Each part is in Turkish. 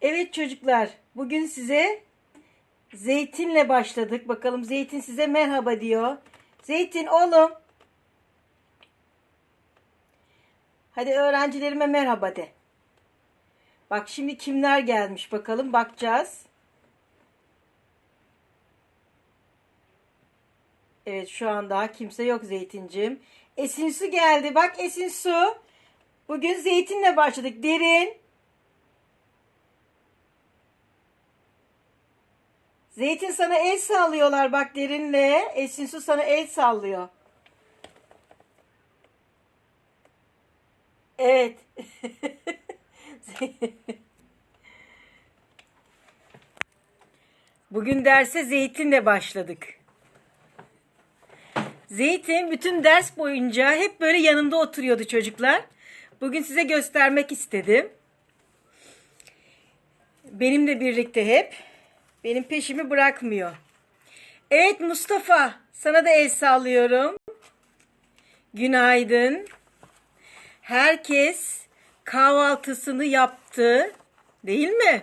Evet çocuklar, bugün size zeytinle başladık. Bakalım zeytin size merhaba diyor. Zeytin oğlum. Hadi öğrencilerime merhaba de. Bak şimdi kimler gelmiş bakalım bakacağız. Evet şu an daha kimse yok Zeytincim. Esin Su geldi. Bak Esin Su. Bugün zeytinle başladık. Derin. Zeytin sana el sallıyorlar bak derinle. Esin Su sana el sallıyor. Evet. Bugün derse zeytinle başladık. Zeytin bütün ders boyunca hep böyle yanımda oturuyordu çocuklar. Bugün size göstermek istedim. Benimle birlikte hep. Benim peşimi bırakmıyor. Evet Mustafa, sana da el sallıyorum. Günaydın. Herkes kahvaltısını yaptı, değil mi?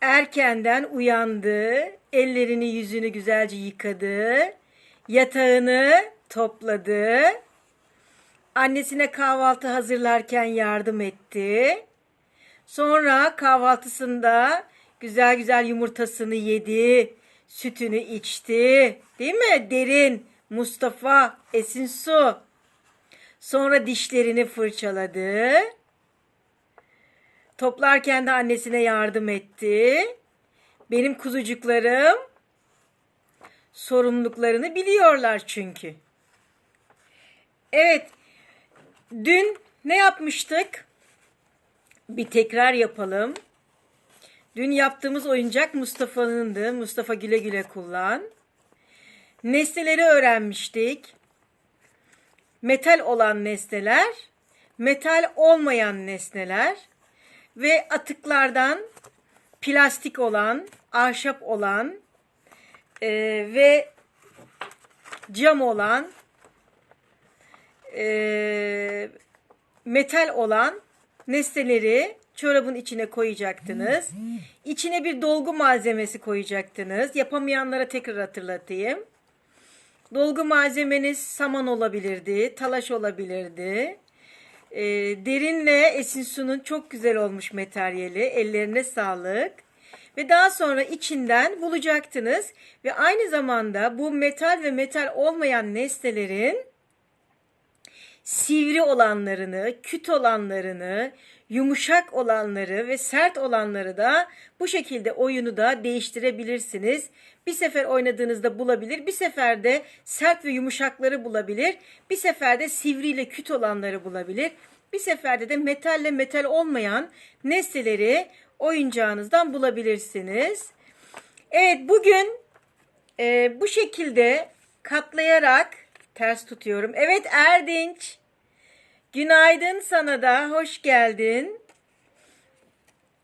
Erkenden uyandı, ellerini yüzünü güzelce yıkadı, yatağını topladı, annesine kahvaltı hazırlarken yardım etti. Sonra kahvaltısında güzel güzel yumurtasını yedi, sütünü içti. Değil mi? Derin, Mustafa, Esin Su. Sonra dişlerini fırçaladı. Toplarken de annesine yardım etti. Benim kuzucuklarım sorumluluklarını biliyorlar çünkü. Evet, dün ne yapmıştık? Bir tekrar yapalım. Dün yaptığımız oyuncak Mustafa'nındı. Mustafa güle güle kullan. Nesneleri öğrenmiştik. Metal olan nesneler, metal olmayan nesneler ve atıklardan plastik olan, ahşap olan e, ve cam olan e, metal olan nesneleri çorabın içine koyacaktınız. İçine bir dolgu malzemesi koyacaktınız. Yapamayanlara tekrar hatırlatayım. Dolgu malzemeniz saman olabilirdi, talaş olabilirdi. E, derinle Esin Su'nun çok güzel olmuş materyali. Ellerine sağlık. Ve daha sonra içinden bulacaktınız. Ve aynı zamanda bu metal ve metal olmayan nesnelerin sivri olanlarını, küt olanlarını, yumuşak olanları ve sert olanları da bu şekilde oyunu da değiştirebilirsiniz. Bir sefer oynadığınızda bulabilir, bir seferde sert ve yumuşakları bulabilir, bir seferde sivriyle küt olanları bulabilir, bir seferde de metalle metal olmayan nesneleri oyuncağınızdan bulabilirsiniz. Evet bugün e, bu şekilde katlayarak ters tutuyorum. Evet Erdinç. Günaydın sana da. Hoş geldin.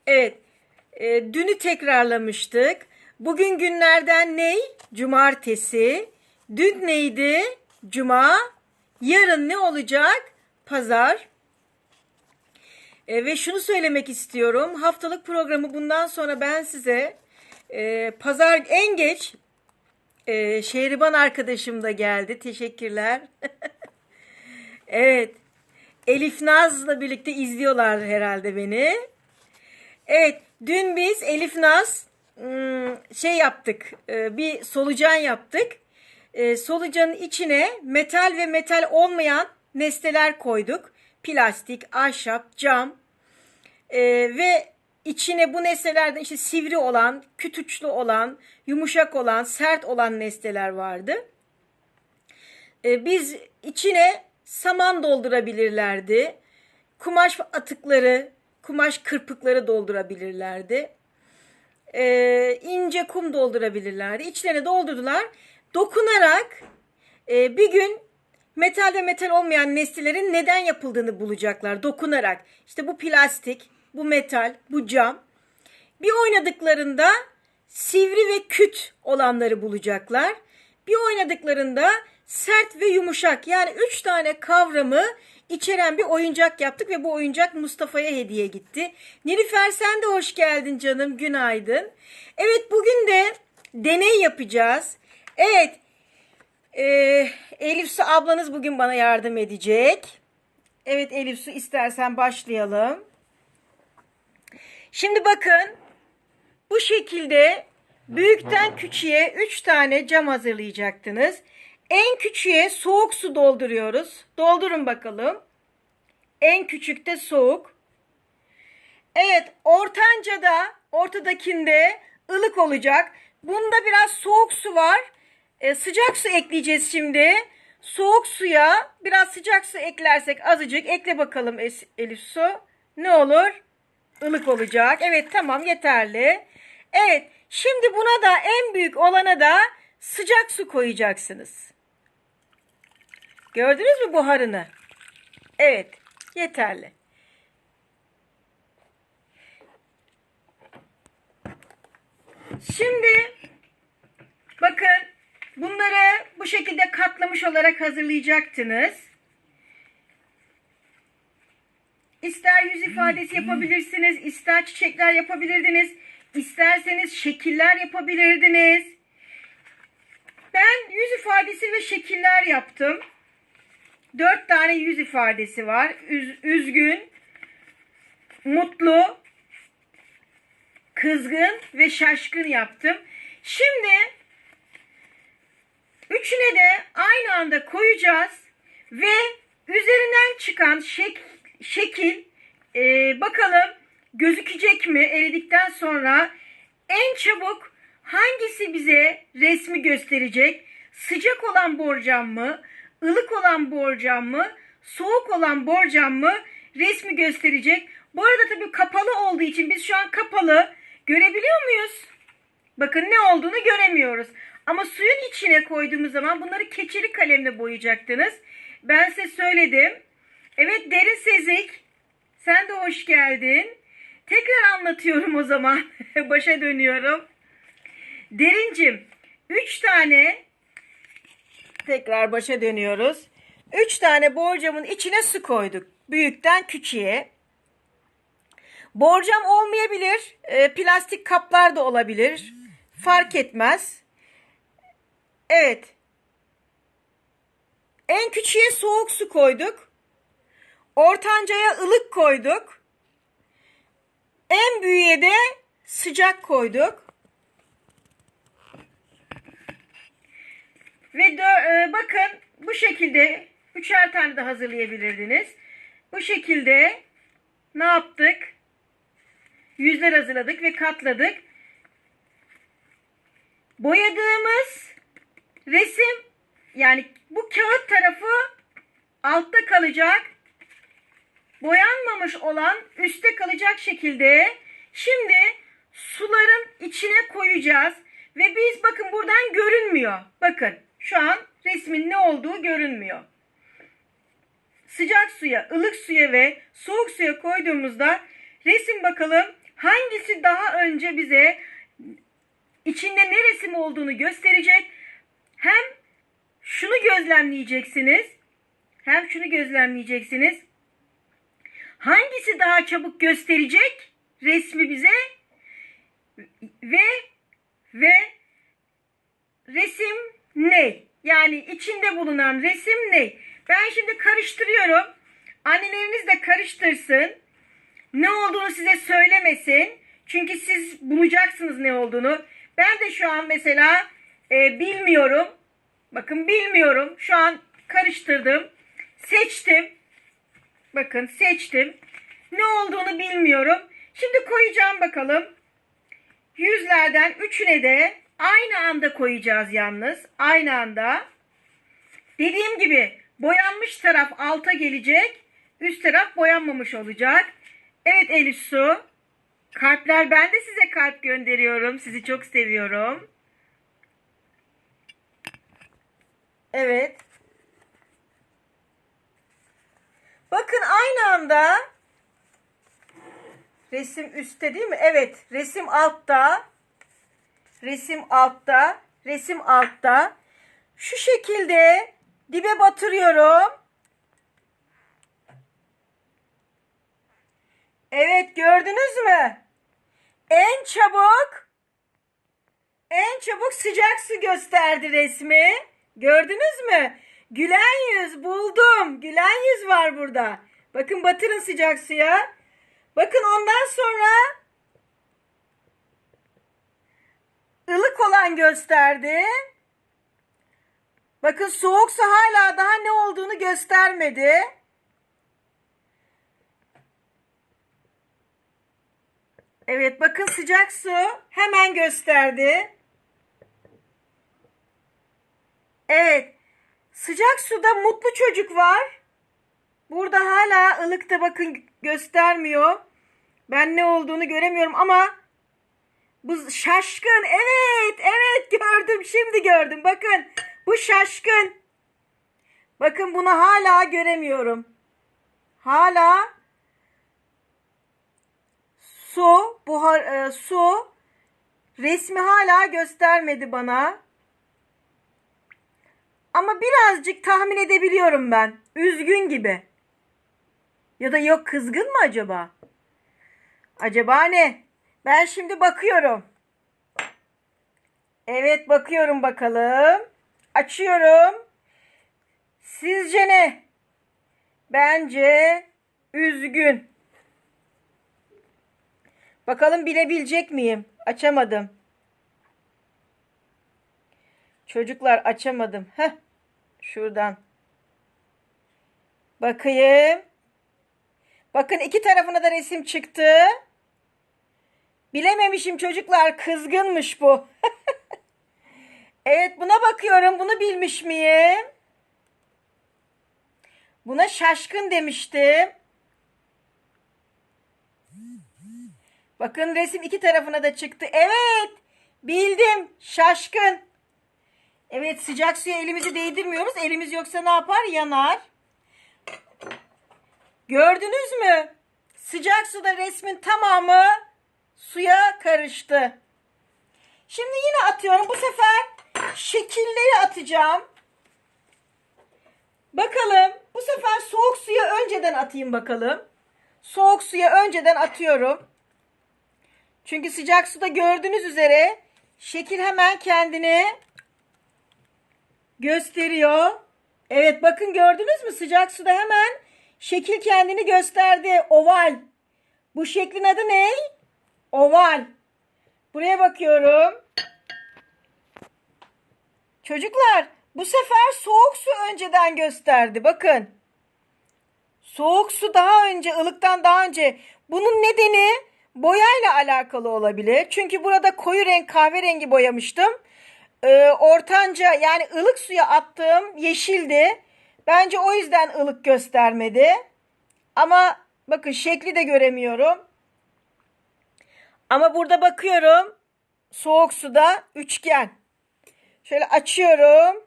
Evet. E, dünü tekrarlamıştık. Bugün günlerden ney? Cumartesi. Dün neydi? Cuma. Yarın ne olacak? Pazar. E, ve şunu söylemek istiyorum. Haftalık programı bundan sonra ben size e, pazar en geç e, Şehriban arkadaşım da geldi. Teşekkürler. evet. Elif Naz'la birlikte izliyorlar herhalde beni. Evet. Dün biz Elif Naz ım, şey yaptık. e, Bir solucan yaptık. E, Solucanın içine metal ve metal olmayan nesneler koyduk. Plastik, ahşap, cam. E, ve içine bu nesnelerden işte sivri olan, kütüçlü olan, yumuşak olan, sert olan nesneler vardı. Biz içine saman doldurabilirlerdi. Kumaş atıkları, kumaş kırpıkları doldurabilirlerdi. E, ince kum doldurabilirlerdi. İçlerine doldurdular. Dokunarak e, bir gün metal ve metal olmayan nesnelerin neden yapıldığını bulacaklar dokunarak. İşte bu plastik, bu metal, bu cam. Bir oynadıklarında sivri ve küt olanları bulacaklar. Bir oynadıklarında sert ve yumuşak. Yani üç tane kavramı içeren bir oyuncak yaptık ve bu oyuncak Mustafa'ya hediye gitti. Nilüfer sen de hoş geldin canım. Günaydın. Evet bugün de deney yapacağız. Evet e, Elif Su ablanız bugün bana yardım edecek. Evet Elif Su istersen başlayalım. Şimdi bakın bu şekilde büyükten küçüğe 3 tane cam hazırlayacaktınız. En küçüğe soğuk su dolduruyoruz. Doldurun bakalım. En küçükte soğuk. Evet ortanca da ortadakinde ılık olacak. Bunda biraz soğuk su var. E, sıcak su ekleyeceğiz şimdi. Soğuk suya biraz sıcak su eklersek azıcık ekle bakalım Elif su. Ne olur? ılık olacak. Evet tamam yeterli. Evet şimdi buna da en büyük olana da sıcak su koyacaksınız. Gördünüz mü buharını? Evet yeterli. Şimdi bakın bunları bu şekilde katlamış olarak hazırlayacaktınız. İster yüz ifadesi yapabilirsiniz, ister çiçekler yapabilirdiniz, isterseniz şekiller yapabilirdiniz. Ben yüz ifadesi ve şekiller yaptım. Dört tane yüz ifadesi var. Üz- üzgün, mutlu, kızgın ve şaşkın yaptım. Şimdi üçüne de aynı anda koyacağız ve üzerinden çıkan şek şekil e, bakalım gözükecek mi eridikten sonra en çabuk hangisi bize resmi gösterecek? Sıcak olan borcam mı? Ilık olan borcam mı? Soğuk olan borcam mı? Resmi gösterecek. Bu arada tabii kapalı olduğu için biz şu an kapalı görebiliyor muyuz? Bakın ne olduğunu göremiyoruz. Ama suyun içine koyduğumuz zaman bunları keçeli kalemle boyayacaktınız. Ben size söyledim. Evet Derin Sezik sen de hoş geldin. Tekrar anlatıyorum o zaman. Başa dönüyorum. Derincim 3 tane tekrar başa dönüyoruz. 3 tane borcamın içine su koyduk. Büyükten küçüğe. Borcam olmayabilir. e, plastik kaplar da olabilir. Fark etmez. Evet. En küçüğe soğuk su koyduk. Ortancaya ılık koyduk. En büyüğe de sıcak koyduk. Ve e, bakın bu şekilde üçer tane de hazırlayabilirdiniz. Bu şekilde ne yaptık? Yüzler hazırladık ve katladık. Boyadığımız resim yani bu kağıt tarafı altta kalacak. Boyanmamış olan üstte kalacak şekilde şimdi suların içine koyacağız. Ve biz bakın buradan görünmüyor. Bakın şu an resmin ne olduğu görünmüyor. Sıcak suya, ılık suya ve soğuk suya koyduğumuzda resim bakalım hangisi daha önce bize içinde ne resim olduğunu gösterecek. Hem şunu gözlemleyeceksiniz. Hem şunu gözlemleyeceksiniz. Hangisi daha çabuk gösterecek resmi bize? Ve ve resim ne? Yani içinde bulunan resim ne? Ben şimdi karıştırıyorum. Anneleriniz de karıştırsın. Ne olduğunu size söylemesin. Çünkü siz bulacaksınız ne olduğunu. Ben de şu an mesela e, bilmiyorum. Bakın bilmiyorum. Şu an karıştırdım. Seçtim. Bakın seçtim. Ne olduğunu bilmiyorum. Şimdi koyacağım bakalım. Yüzlerden üçüne de aynı anda koyacağız yalnız. Aynı anda. Dediğim gibi boyanmış taraf alta gelecek. Üst taraf boyanmamış olacak. Evet Elif. Kalpler ben de size kalp gönderiyorum. Sizi çok seviyorum. Evet. Bakın aynı anda resim üstte değil mi? Evet. Resim altta. Resim altta. Resim altta. Şu şekilde dibe batırıyorum. Evet gördünüz mü? En çabuk en çabuk sıcak su gösterdi resmi. Gördünüz mü? Gülen yüz buldum. Gülen yüz var burada. Bakın batırın sıcak suya. Bakın ondan sonra ılık olan gösterdi. Bakın soğuk su hala daha ne olduğunu göstermedi. Evet bakın sıcak su hemen gösterdi. Evet. Sıcak suda mutlu çocuk var. Burada hala ılıkta bakın göstermiyor. Ben ne olduğunu göremiyorum ama bu şaşkın. Evet, evet gördüm. Şimdi gördüm. Bakın bu şaşkın. Bakın bunu hala göremiyorum. Hala su, buhar, e, su resmi hala göstermedi bana. Ama birazcık tahmin edebiliyorum ben. Üzgün gibi. Ya da yok kızgın mı acaba? Acaba ne? Ben şimdi bakıyorum. Evet bakıyorum bakalım. Açıyorum. Sizce ne? Bence üzgün. Bakalım bilebilecek miyim? Açamadım. Çocuklar açamadım. Heh. Şuradan. Bakayım. Bakın iki tarafına da resim çıktı. Bilememişim çocuklar. Kızgınmış bu. evet buna bakıyorum. Bunu bilmiş miyim? Buna şaşkın demiştim. Bakın resim iki tarafına da çıktı. Evet. Bildim. Şaşkın. Evet sıcak suya elimizi değdirmiyoruz. Elimiz yoksa ne yapar? Yanar. Gördünüz mü? Sıcak suda resmin tamamı suya karıştı. Şimdi yine atıyorum. Bu sefer şekilleri atacağım. Bakalım. Bu sefer soğuk suya önceden atayım bakalım. Soğuk suya önceden atıyorum. Çünkü sıcak suda gördüğünüz üzere şekil hemen kendini gösteriyor. Evet bakın gördünüz mü sıcak suda hemen şekil kendini gösterdi. Oval. Bu şeklin adı ne? Oval. Buraya bakıyorum. Çocuklar bu sefer soğuk su önceden gösterdi. Bakın. Soğuk su daha önce, ılıktan daha önce. Bunun nedeni boyayla alakalı olabilir. Çünkü burada koyu renk kahverengi boyamıştım. Ee, ortanca yani ılık suya attığım yeşildi. Bence o yüzden ılık göstermedi. Ama bakın şekli de göremiyorum. Ama burada bakıyorum. Soğuk suda üçgen. Şöyle açıyorum.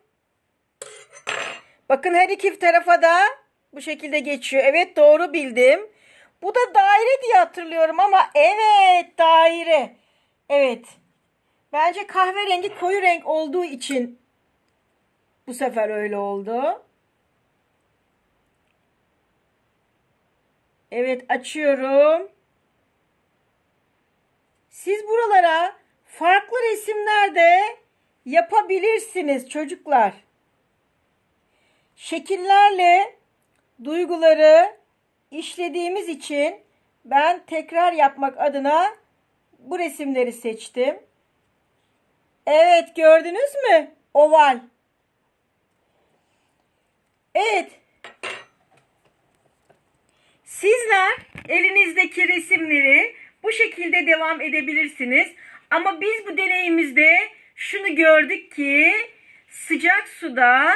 Bakın her iki tarafa da bu şekilde geçiyor. Evet doğru bildim. Bu da daire diye hatırlıyorum ama evet daire. Evet. Bence kahverengi koyu renk olduğu için bu sefer öyle oldu. Evet açıyorum. Siz buralara farklı resimler de yapabilirsiniz çocuklar. Şekillerle duyguları işlediğimiz için ben tekrar yapmak adına bu resimleri seçtim. Evet gördünüz mü? Oval. Evet. Sizler elinizdeki resimleri bu şekilde devam edebilirsiniz. Ama biz bu deneyimizde şunu gördük ki sıcak suda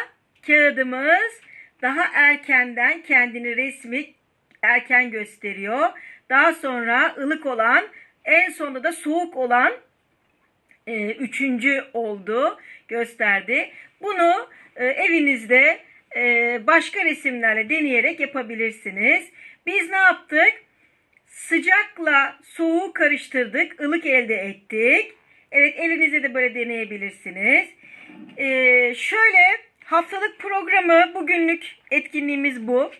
kağıdımız daha erkenden kendini resmi erken gösteriyor. Daha sonra ılık olan en sonunda da soğuk olan e, üçüncü oldu gösterdi. Bunu e, evinizde e, başka resimlerle deneyerek yapabilirsiniz. Biz ne yaptık? Sıcakla soğuğu karıştırdık, ılık elde ettik. Evet elinizde de böyle deneyebilirsiniz. Ee, şöyle Haftalık programı bugünlük etkinliğimiz bu.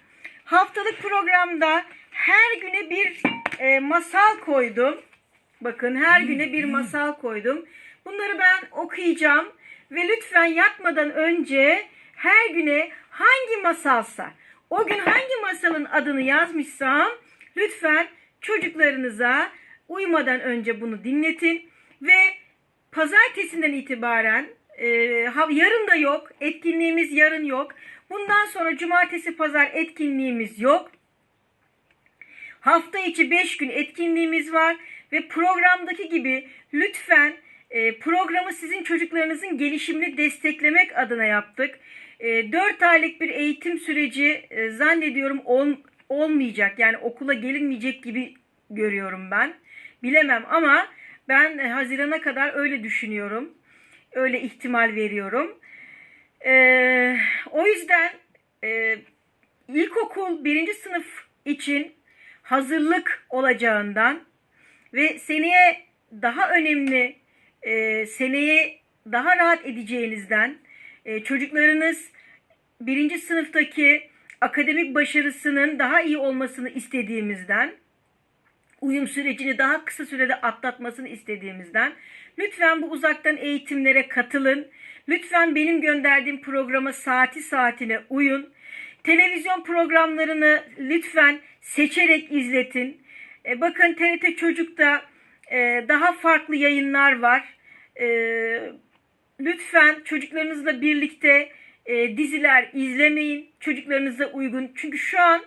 Haftalık programda her güne bir e, masal koydum. Bakın her güne bir masal koydum. Bunları ben okuyacağım ve lütfen yatmadan önce her güne hangi masalsa, o gün hangi masalın adını yazmışsam lütfen çocuklarınıza uyumadan önce bunu dinletin ve pazartesinden itibaren e, yarın da yok, etkinliğimiz yarın yok. Bundan sonra cumartesi pazar etkinliğimiz yok. Hafta içi 5 gün etkinliğimiz var ve programdaki gibi lütfen e, programı sizin çocuklarınızın gelişimini desteklemek adına yaptık. E, 4 aylık bir eğitim süreci e, zannediyorum ol- olmayacak. Yani okula gelinmeyecek gibi görüyorum ben. Bilemem ama ben e, Haziran'a kadar öyle düşünüyorum. Öyle ihtimal veriyorum. E, o yüzden e, ilkokul birinci sınıf için hazırlık olacağından ve seneye daha önemli e, seneye daha rahat edeceğinizden e, çocuklarınız birinci sınıftaki akademik başarısının daha iyi olmasını istediğimizden uyum sürecini daha kısa sürede atlatmasını istediğimizden lütfen bu uzaktan eğitimlere katılın. Lütfen benim gönderdiğim programa saati saatine uyun. Televizyon programlarını lütfen seçerek izletin. E, bakın TRT Çocuk'ta e, daha farklı yayınlar var. E, lütfen çocuklarınızla birlikte e, diziler izlemeyin. Çocuklarınıza uygun. Çünkü şu an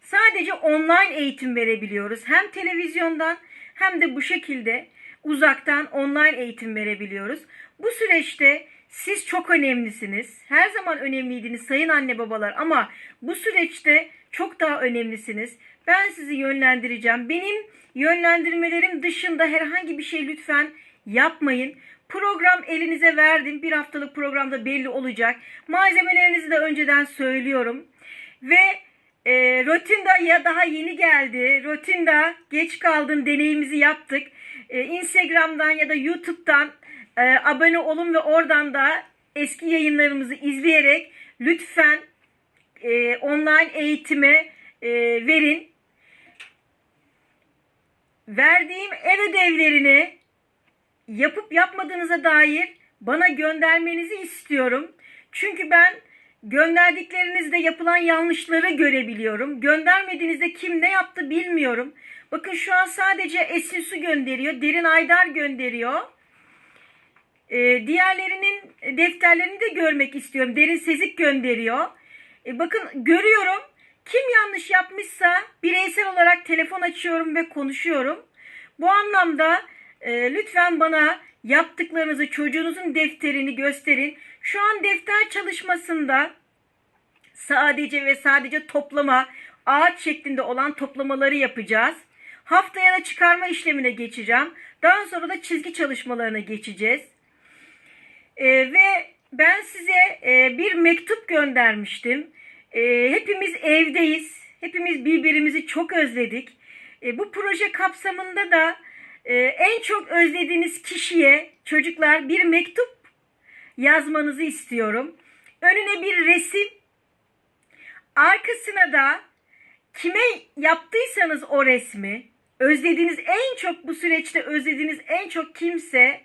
sadece online eğitim verebiliyoruz. Hem televizyondan hem de bu şekilde uzaktan online eğitim verebiliyoruz. Bu süreçte siz çok önemlisiniz. Her zaman önemliydiniz sayın anne babalar ama bu süreçte çok daha önemlisiniz. Ben sizi yönlendireceğim. Benim yönlendirmelerim dışında herhangi bir şey lütfen yapmayın. Program elinize verdim. Bir haftalık programda belli olacak. Malzemelerinizi de önceden söylüyorum. Ve e, Rotinda ya daha yeni geldi. Rotinda geç kaldın deneyimizi yaptık. E, Instagram'dan ya da YouTube'dan e, abone olun ve oradan da eski yayınlarımızı izleyerek lütfen e, online eğitime e, verin. Verdiğim ev ödevlerini yapıp yapmadığınıza dair bana göndermenizi istiyorum. Çünkü ben gönderdiklerinizde yapılan yanlışları görebiliyorum. Göndermediğinizde kim ne yaptı bilmiyorum. Bakın şu an sadece Esin Su gönderiyor. Derin Aydar gönderiyor. Ee, diğerlerinin defterlerini de görmek istiyorum. Derin Sezik gönderiyor. E, bakın görüyorum. Kim yanlış yapmışsa bireysel olarak telefon açıyorum ve konuşuyorum. Bu anlamda e, lütfen bana yaptıklarınızı çocuğunuzun defterini gösterin. Şu an defter çalışmasında sadece ve sadece toplama, ağaç şeklinde olan toplamaları yapacağız. Haftaya da çıkarma işlemine geçeceğim. Daha sonra da çizgi çalışmalarına geçeceğiz. Ee, ve ben size e, bir mektup göndermiştim. Ee, hepimiz evdeyiz. Hepimiz birbirimizi çok özledik. E, bu proje kapsamında da e, en çok özlediğiniz kişiye çocuklar bir mektup yazmanızı istiyorum. Önüne bir resim, arkasına da kime yaptıysanız o resmi, özlediğiniz en çok bu süreçte özlediğiniz en çok kimse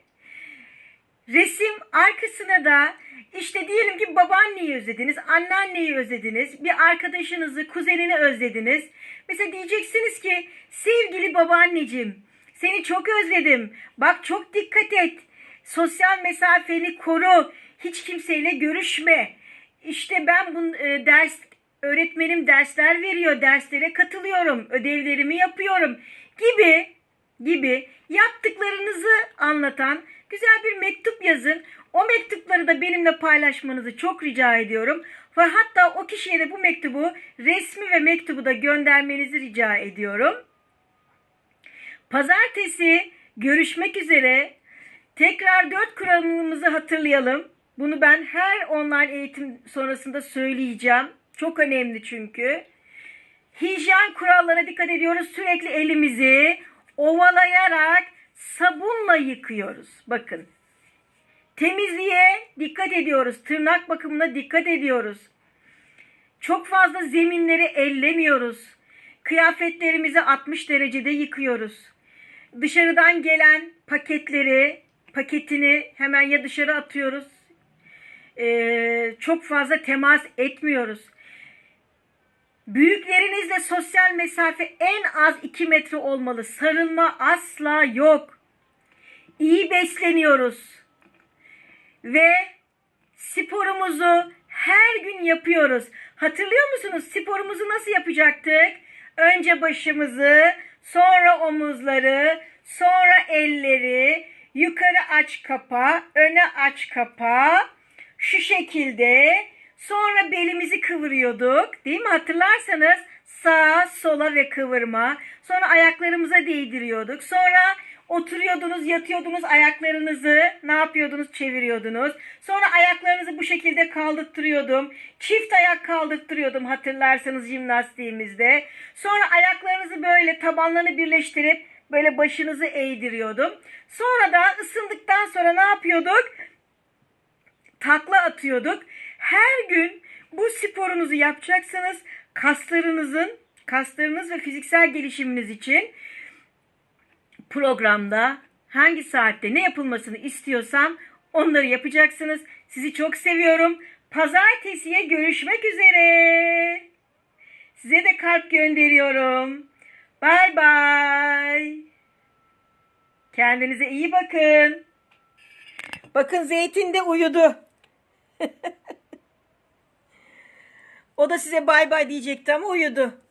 resim arkasına da işte diyelim ki babaanneyi özlediniz, anneanneyi özlediniz, bir arkadaşınızı, kuzenini özlediniz. Mesela diyeceksiniz ki sevgili babaanneciğim seni çok özledim. Bak çok dikkat et. Sosyal mesafeni koru. Hiç kimseyle görüşme. İşte ben bu e, ders öğretmenim dersler veriyor. Derslere katılıyorum. Ödevlerimi yapıyorum gibi gibi yaptıklarınızı anlatan güzel bir mektup yazın. O mektupları da benimle paylaşmanızı çok rica ediyorum. Ve hatta o kişiye de bu mektubu resmi ve mektubu da göndermenizi rica ediyorum. Pazartesi görüşmek üzere. Tekrar dört kuralımızı hatırlayalım. Bunu ben her online eğitim sonrasında söyleyeceğim. Çok önemli çünkü. Hijyen kurallarına dikkat ediyoruz. Sürekli elimizi ovalayarak sabunla yıkıyoruz. Bakın. Temizliğe dikkat ediyoruz. Tırnak bakımına dikkat ediyoruz. Çok fazla zeminleri ellemiyoruz. Kıyafetlerimizi 60 derecede yıkıyoruz. Dışarıdan gelen paketleri, paketini hemen ya dışarı atıyoruz. Ee, çok fazla temas etmiyoruz. Büyüklerinizle sosyal mesafe en az 2 metre olmalı. Sarılma asla yok. İyi besleniyoruz. Ve sporumuzu her gün yapıyoruz. Hatırlıyor musunuz sporumuzu nasıl yapacaktık? Önce başımızı, sonra omuzları, sonra elleri, yukarı aç kapa, öne aç kapa. Şu şekilde. Sonra belimizi kıvırıyorduk. Değil mi? Hatırlarsanız sağa, sola ve kıvırma. Sonra ayaklarımıza değdiriyorduk. Sonra oturuyordunuz, yatıyordunuz ayaklarınızı ne yapıyordunuz? Çeviriyordunuz. Sonra ayaklarınızı bu şekilde kaldırttırıyordum. Çift ayak kaldırttırıyordum hatırlarsanız jimnastiğimizde. Sonra ayaklarınızı böyle tabanlarını birleştirip böyle başınızı eğdiriyordum. Sonra da ısındıktan sonra ne yapıyorduk? takla atıyorduk. Her gün bu sporunuzu yapacaksınız. Kaslarınızın, kaslarınız ve fiziksel gelişiminiz için programda hangi saatte ne yapılmasını istiyorsam onları yapacaksınız. Sizi çok seviyorum. Pazartesiye görüşmek üzere. Size de kalp gönderiyorum. Bay bay. Kendinize iyi bakın. Bakın Zeytin de uyudu. o da size bay bay diyecekti ama uyudu.